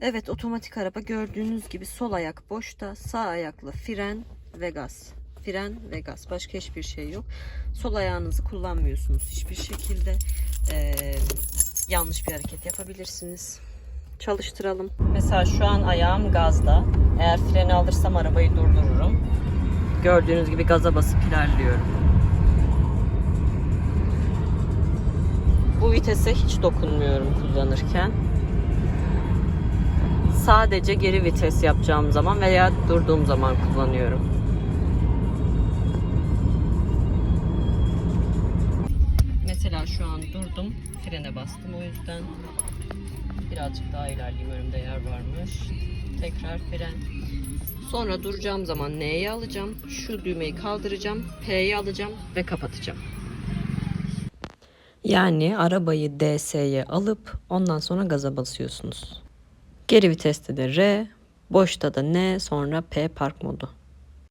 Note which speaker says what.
Speaker 1: Evet otomatik araba gördüğünüz gibi sol ayak boşta, sağ ayakla fren ve gaz. Fren ve gaz. Başka hiçbir şey yok. Sol ayağınızı kullanmıyorsunuz hiçbir şekilde. Ee, yanlış bir hareket yapabilirsiniz. Çalıştıralım. Mesela şu an ayağım gazda. Eğer freni alırsam arabayı durdururum. Gördüğünüz gibi gaza basıp ilerliyorum. Bu vitese hiç dokunmuyorum kullanırken. Sadece geri vites yapacağım zaman veya durduğum zaman kullanıyorum. Mesela şu an durdum, frene bastım o yüzden birazcık daha ilerleyeyim önümde yer varmış. Tekrar fren. Sonra duracağım zaman N'yi alacağım, şu düğmeyi kaldıracağım, P'yi alacağım ve kapatacağım. Yani arabayı DS'ye alıp ondan sonra gaza basıyorsunuz. Geri viteste de R, boşta da N, sonra P park modu.